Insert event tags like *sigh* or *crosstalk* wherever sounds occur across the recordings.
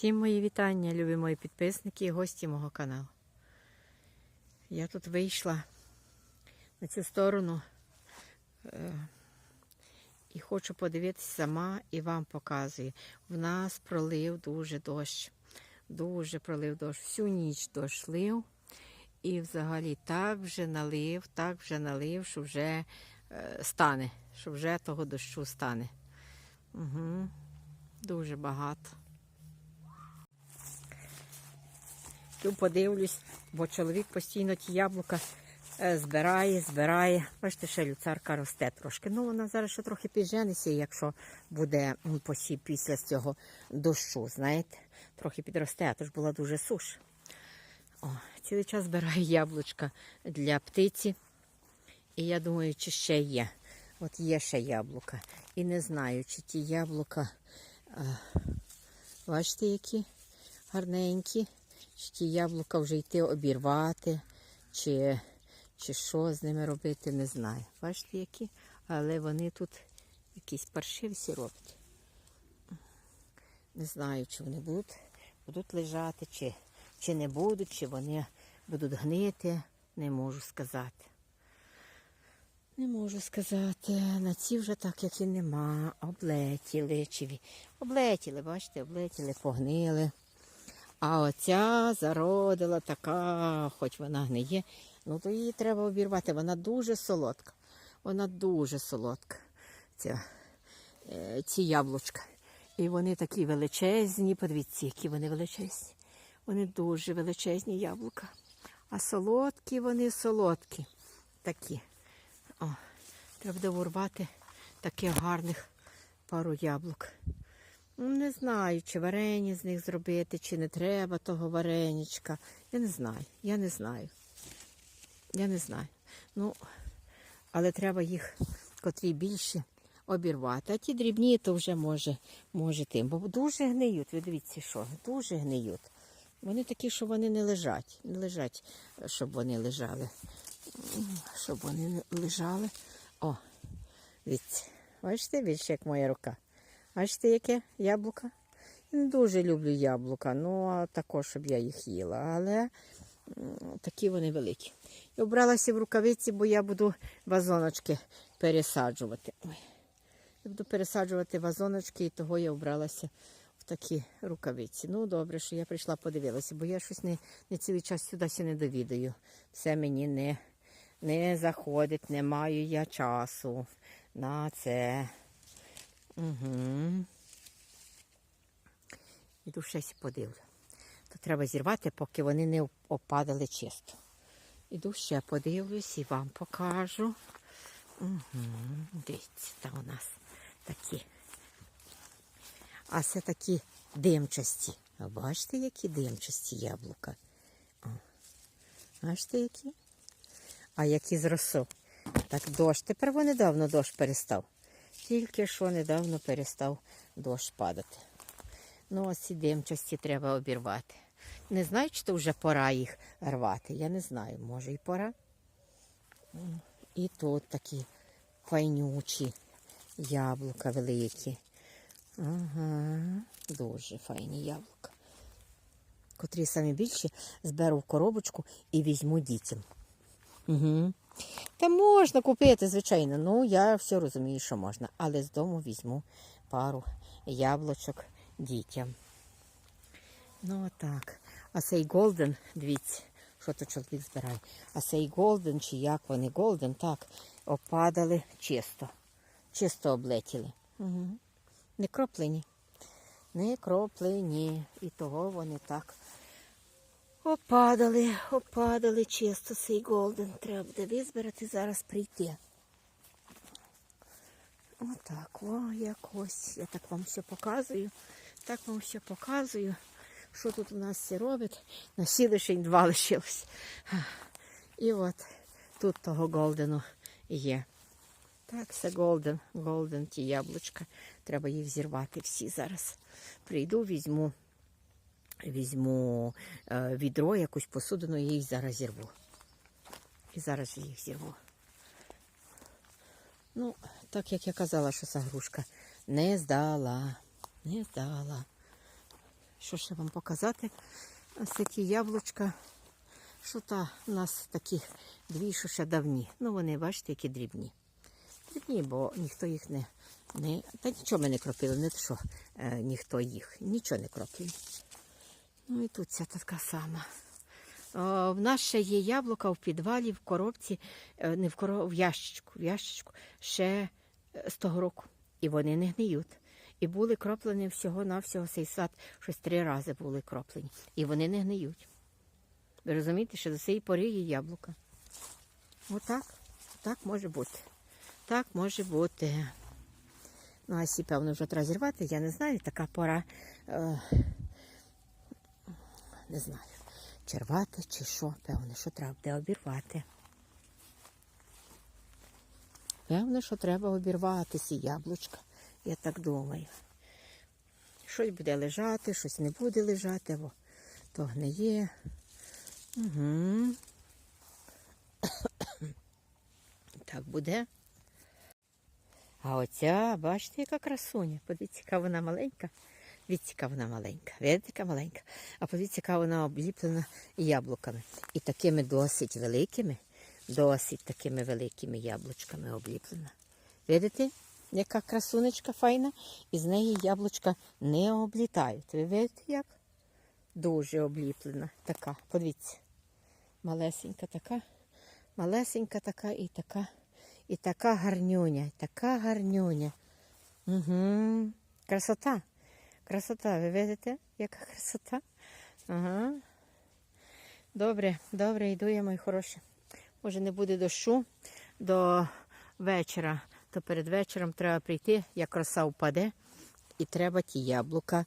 Всім мої вітання, любі мої підписники і гості мого каналу. Я тут вийшла на цю сторону е, і хочу подивитися сама і вам показую. В нас пролив дуже дощ. Дуже пролив дощ. Всю ніч дощ лив. І взагалі так вже налив, так вже налив, що вже е, стане, що вже того дощу стане. Угу. Дуже багато. Йду подивлюсь, бо чоловік постійно ті яблука е, збирає, збирає. Бачите, ще люцарка росте трошки. Ну, вона зараз ще трохи підженеться, якщо буде м, посів після цього дощу, знаєте, трохи підросте, а то ж була дуже суш. О, цілий час збираю яблучка для птиці. І я думаю, чи ще є. От є ще яблука. І не знаю, чи ті яблука, а, бачите, які гарненькі, чи ті яблука вже йти обірвати, чи, чи що з ними робити, не знаю. Бачите, які? Але вони тут якісь паршивці роблять. Не знаю, чи вони будуть, будуть лежати, чи, чи не будуть, чи вони будуть гнити, не можу сказати. Не можу сказати. На ці вже так, як і нема. Облетіли. Чи... Облетіли, бачите, облетіли, погнили. А оця зародила така, хоч вона гниє, ну то її треба обірвати. Вона дуже солодка. Вона дуже солодка. Ця, е, ці яблучка. І вони такі величезні. Подивіться, які вони величезні. Вони дуже величезні яблука. А солодкі вони солодкі. Такі. О, треба урвати таких гарних пару яблук. Ну, Не знаю, чи варення з них зробити, чи не треба того вареничка. Я не знаю, я не знаю. Я не знаю. Ну, але треба їх, котрі більше, обірвати. А ті дрібні, то вже може, може тим. Бо дуже гниють. Ви дивіться, що, дуже гниють. Вони такі, що вони не лежать. Не лежать, щоб вони лежали. Щоб вони лежали. О, дивіться. Бачите, більше як моя рука. Бачите, яке яблука? Не дуже люблю яблука, ну а також, щоб я їх їла. Але такі вони великі. І обралася в рукавиці, бо я буду вазоночки пересаджувати. Ой. Я буду пересаджувати вазоночки, і того я обралася в такі рукавиці. Ну, добре, що я прийшла подивилася, бо я щось не, не цілий час сюди не довідаю. Все мені не, не заходить, не маю я часу на це. Угу. Іду ще сі подивлю. То треба зірвати, поки вони не опадали чисто. Іду ще подивлюсь і вам покажу. Угу. Дивіться, там у нас такі. А це такі димчасті. А бачите, які димчасті яблука? О. Бачите, які? А які з. Так дощ. Тепер вони давно дощ перестав. Тільки що недавно перестав дощ падати. Ну, ось ці димчасті треба обірвати. Не знаю, чи то вже пора їх рвати. Я не знаю, може і пора. І тут такі файнючі яблука великі. Ага, дуже файні яблука. Котрі самі більші зберу в коробочку і візьму дітям. Угу. Та можна купити, звичайно. Ну, я все розумію, що можна. Але з дому візьму пару яблучок дітям. Ну, отак. А цей голден, дивіться, що то чоловік збирає. А цей голден, чи як вони голден, так, опадали чисто. Чисто облетіли. Угу. Не кроплені. Не кроплені. І того вони так Опадали, опадали чисто цей голден. Треба буде визбирати, зараз прийти. Отак, о, якось. Я так вам все показую. Так вам все показую. Що тут у нас все робить. На всі лишень два лишилось. І от тут того голдену є. Так, це голден, голден, ті яблучка. Треба їх зірвати всі зараз. Прийду, візьму візьму е, відро, якусь посудину і їх зараз зірву. І зараз я їх зірву. Ну, так як я казала, що ця грушка не здала, не здала. Що ще вам показати? Ось такі яблучка. Що та у нас такі дві, що ще давні. Ну вони, бачите, які дрібні. Дрібні, бо ніхто їх не. не та нічого ми не кропили, не те, що е, ніхто їх. Нічого не кропив. Ну і тут ця така сама. О, в нас ще є яблука в підвалі, в коробці, е, не в коробці, в ящичку, в ящичку ще е, з того року. І вони не гниють. І були кроплені всього-навсього цей сад, щось три рази були кроплені. І вони не гниють. Ви розумієте, що до цієї пори є яблука. Отак. Так може бути. Так може бути. Ну, а сі, певно, вже треба зірвати, я не знаю, така пора. Е, не знаю, чи рвати, чи що, певне, що треба буде обірвати. Певне, що треба обірвати ці яблучка, я так думаю. Щось буде лежати, щось не буде лежати, бо то гниє. Угу. *coughs* Так буде. А оця, бачите, яка красуня. Подивіться, яка вона маленька. Яка вона маленька. Видите, маленька. А подивіться, вона обліплена яблуками. І такими досить великими, досить такими великими яблучками обліплена. Видите, яка красунечка файна, і з неї яблучка не облітають. Ви видите, як? Дуже обліплена. Така, подивіться. Малесенька така, малесенька така і така, і така гарнюня, така гарнюня. Угу. Красота. Красота, ви видите, яка красота? Ага. Добре, добре, йду я, мої хороші. Може, не буде дощу до вечора, то перед вечором треба прийти, як роса впаде, і треба ті яблука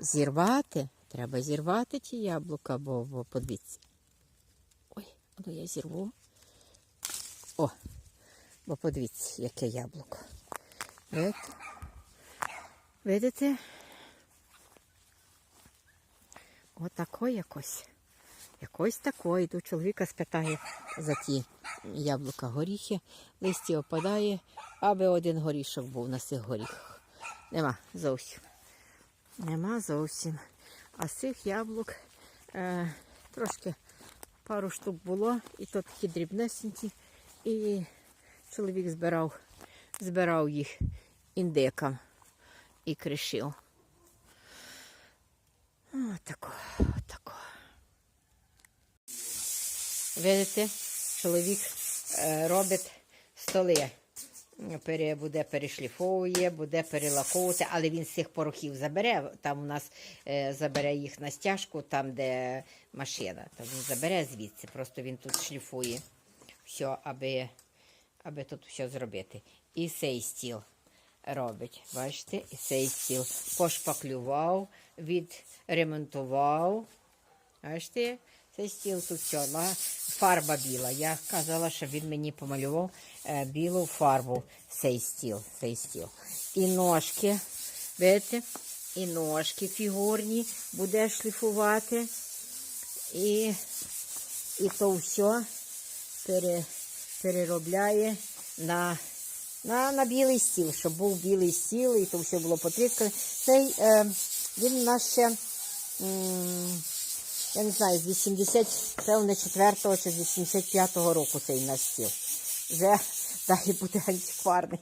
зірвати. Треба зірвати ті яблука, бо, бо подивіться. Ой, ну я зірву. О, бо подивіться, яке яблуко. Видите? Видите? Отако якось. Якось тако. Іду чоловіка спитає за ті яблука горіхи. Листя опадає, аби один горішок був на цих горіхах. Нема зовсім. Нема зовсім. А з цих яблук е, трошки пару штук було, і то такі дрібнесенькі. І чоловік збирав, збирав їх індикам і кришив. Отако, отако. Видите, чоловік е, робить столи. Буде перешліфовує, буде перелаковувати, але він з цих порохів забере. Там у нас е, забере їх на стяжку, там, де машина. Там він забере звідси. Просто він тут шліфує все, аби, аби тут все зробити. І цей стіл робить. Бачите, і цей стіл пошпаклював, відремонтував. Бачите, цей стіл тут все, фарба біла. Я казала, що він мені помалював е, білу фарбу цей стіл, цей стіл. І ножки, бачите, і ножки фігурні буде шліфувати. І, і то все пере, переробляє на, на, на білий стіл, щоб був білий стіл, і то все було потріскане. Цей е, він у нас ще, я не знаю, з 80, певне, 4 чи з 85-го року цей наш стіл. Вже *laughs* далі буде антикварний,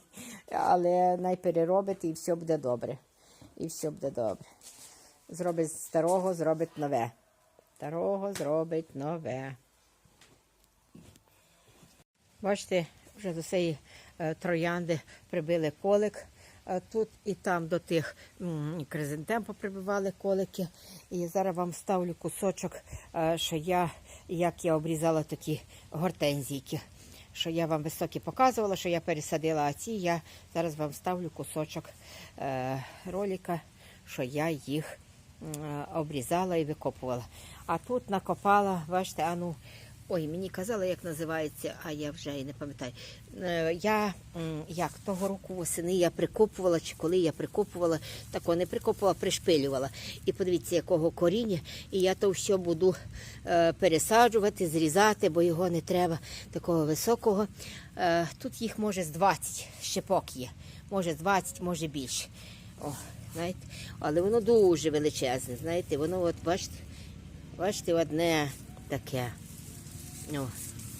але найпереробить і все буде добре. І все буде добре. Зробить старого, зробить нове. Старого зробить нове. Бачите, вже до цієї е, троянди прибили колик. Е, Тут і там до тих м, кризантем поприбивали колики. І зараз вам ставлю кусочок, е, що я, як я обрізала такі гортензійки. Що я вам високі показувала, що я пересадила, а ці я зараз вам ставлю кусочок е, ролика, що я їх м, обрізала і викопувала. А тут накопала, бачите, а ну, ой, мені казали, як називається, а я вже і не пам'ятаю. Е, Я як того року восени я прикопувала, чи коли я прикопувала, тако не прикопувала, пришпилювала. І подивіться, якого коріння. І я то все буду е, пересаджувати, зрізати, бо його не треба такого високого. Е, тут їх може з 20 щепок є. Може з 20, може більше. О, знаєте. Але воно дуже величезне, знаєте, воно от бачите, бачите, одне таке. Ну,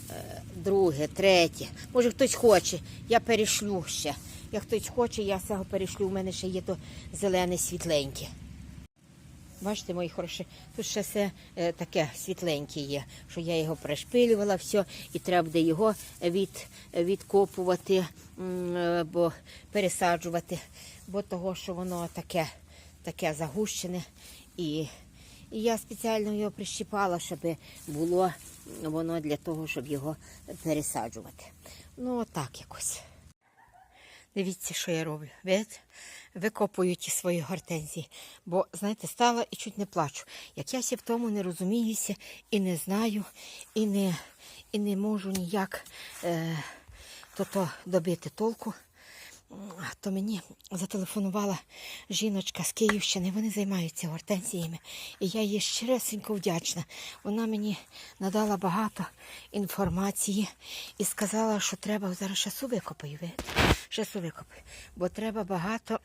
е, друге, третє. Може хтось хоче, я перешлю ще. Як хтось хоче, я цього перешлю. У мене ще є то зелене світленьке. Бачите, мої хороші, тут ще все е, таке світленьке є, що я його пришпилювала, все, і треба буде його від, відкопувати, е, бо пересаджувати, бо того, що воно таке, таке загущене. І, і я спеціально його прищіпала, щоб було воно для того, щоб його пересаджувати. Ну, отак якось. Дивіться, що я роблю. Видите? Викопую ті свої гортензії. Бо, знаєте, стала і чуть не плачу. Як я ще в тому не розуміюся і не знаю, і не, і не можу ніяк е, то-то добити толку, то мені зателефонувала жіночка з Київщини. Вони займаються гортензіями. І я їй щиресенько вдячна. Вона мені надала багато інформації і сказала, що треба зараз шасу викопаю. ви. Шасу викопаю. Бо треба багато.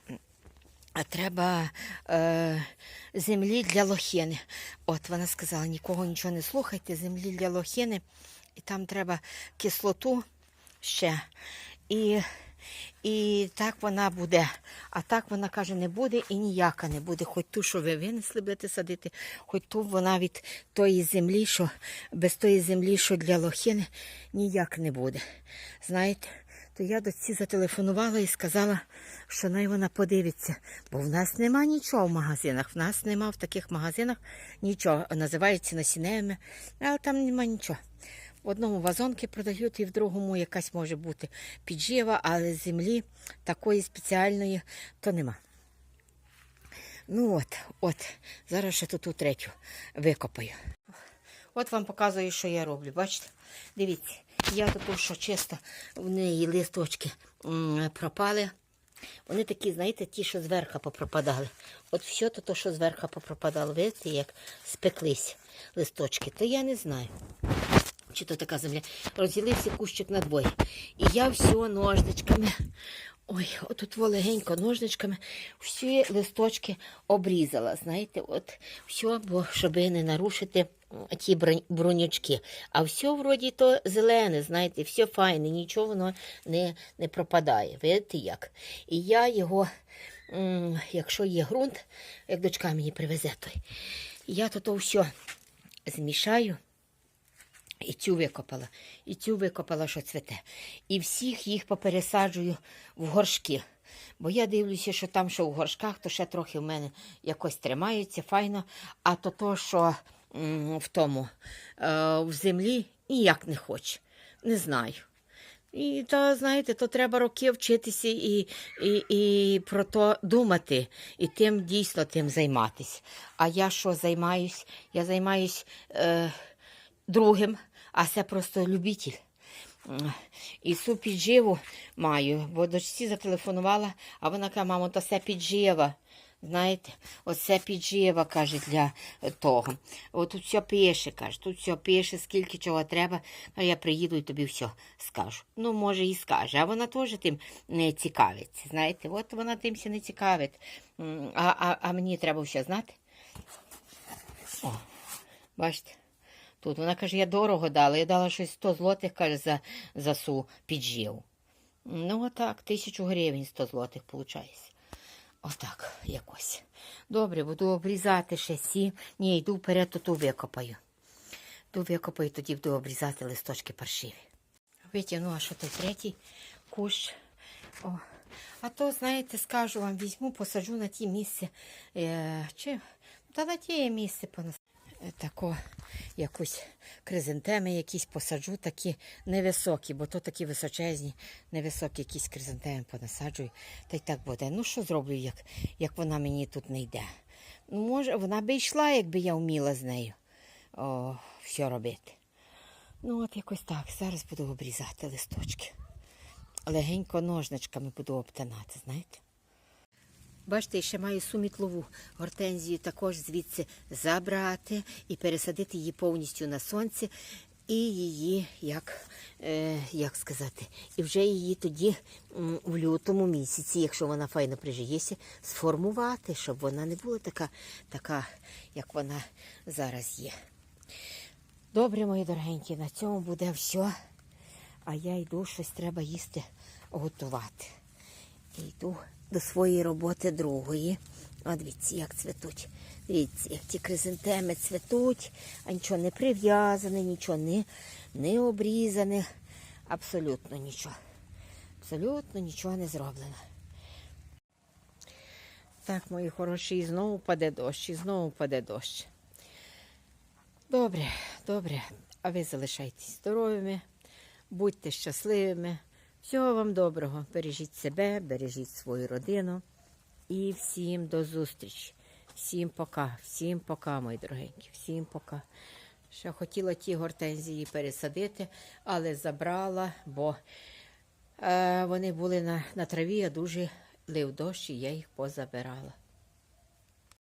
Треба е, землі для лохини. От вона сказала, нікого нічого не слухайте, землі для лохини. І там треба кислоту ще. І, і так вона буде. А так вона каже, не буде і ніяка не буде. Хоч ту, що ви винесли, будете садити, хоч ту вона від тої землі, що без тої землі, що для лохини, ніяк не буде. Знаєте? То я дочці зателефонувала і сказала, що най вона подивиться, бо в нас нема нічого в магазинах. В нас нема в таких магазинах нічого. Називаються насінневими, але там нема нічого. В одному вазонки продають, і в другому якась може бути піджива, але землі такої спеціальної то нема. Ну от, от, зараз ще тут ту третю викопаю. От вам показую, що я роблю. Бачите? Дивіться, я тут, що чисто в неї листочки пропали. Вони такі, знаєте, ті, що зверху попропадали. От все то, що зверху попропадало, видите, як спеклись листочки, то я не знаю. Чи то така земля. Розділився кущик на двоє. І я все ножничками. Ой, отут легенько ножничками всі листочки обрізала. Знаєте, от все, бо щоб не нарушити ті бронючки. А все вроді то зелене, знаєте, все файне, нічого воно не, не пропадає. Видите як? І я його, якщо є ґрунт, як дочка мені привезе той, я то то все змішаю. І цю викопала, і цю викопала, що цвете. І всіх їх попересаджую в горшки. Бо я дивлюся, що там, що в горшках, то ще трохи в мене якось тримається, файно. А то, то що в тому, е, в землі, ніяк не хоче. Не знаю. І то, знаєте, то треба роки вчитися і, і, і про то думати, і тим дійсно тим займатися. А я що займаюсь? Я займаюсь е, другим, а це просто любитель. І цю підживу маю, бо дочці зателефонувала, а вона каже, мамо, то це піджива. Знаєте, оце піджива, каже, для того. От тут все пише, каже, тут все пише, скільки чого треба, а я приїду і тобі все скажу. Ну, може, і скаже, а вона теж тим не цікавиться. Знаєте, от вона тим ще не цікавить. А, а, а мені треба все знати. О, бачите. Тут вона каже, я дорого дала. Я дала щось 100 злотих, каже, за, за су піджив. Ну, отак, тисячу гривень 100 злотих виходить. Отак якось. Добре, буду обрізати ще сі. Ні, йду вперед, то ту викопаю. Ту викопаю, тоді буду обрізати листочки паршиві. Витягну, а що той третій кущ. О. А то, знаєте, скажу вам, візьму, посаджу на ті місце. Е, чи, та на тіє місце понас е, тако якусь кризантеми якісь посаджу, такі невисокі, бо то такі височезні, невисокі якісь кризантеми понасаджую. Та й так буде. Ну що зроблю, як, як вона мені тут не йде? Ну, може, вона би йшла, якби я вміла з нею о, все робити. Ну, от якось так. Зараз буду обрізати листочки. Легенько ножничками буду обтинати, знаєте. Бачите, ще маю сумітлову гортензію також звідси забрати і пересадити її повністю на сонці. і її, як, е, як сказати, і вже її тоді в лютому місяці, якщо вона файно прижиється, сформувати, щоб вона не була така, така, як вона зараз є. Добре, мої дорогенькі, на цьому буде все. А я йду, щось треба їсти готувати. І йду до своєї роботи другої. А дивіться, як цвітуть. Дивіться, як ті кризантеми цвітуть, а нічого не прив'язане, нічого не, не обрізане. Абсолютно нічого. Абсолютно нічого не зроблено. Так, мої хороші, і знову паде дощ, і знову паде дощ. Добре, добре. А ви залишайтесь здоровими, будьте щасливими. Всього вам доброго. Бережіть себе, бережіть свою родину. І всім до зустрічі. Всім пока, всім пока, мої дорогенькі, всім пока. Ще хотіла ті гортензії пересадити, але забрала, бо е, вони були на, на траві, а дуже лив дощ, і я їх позабирала.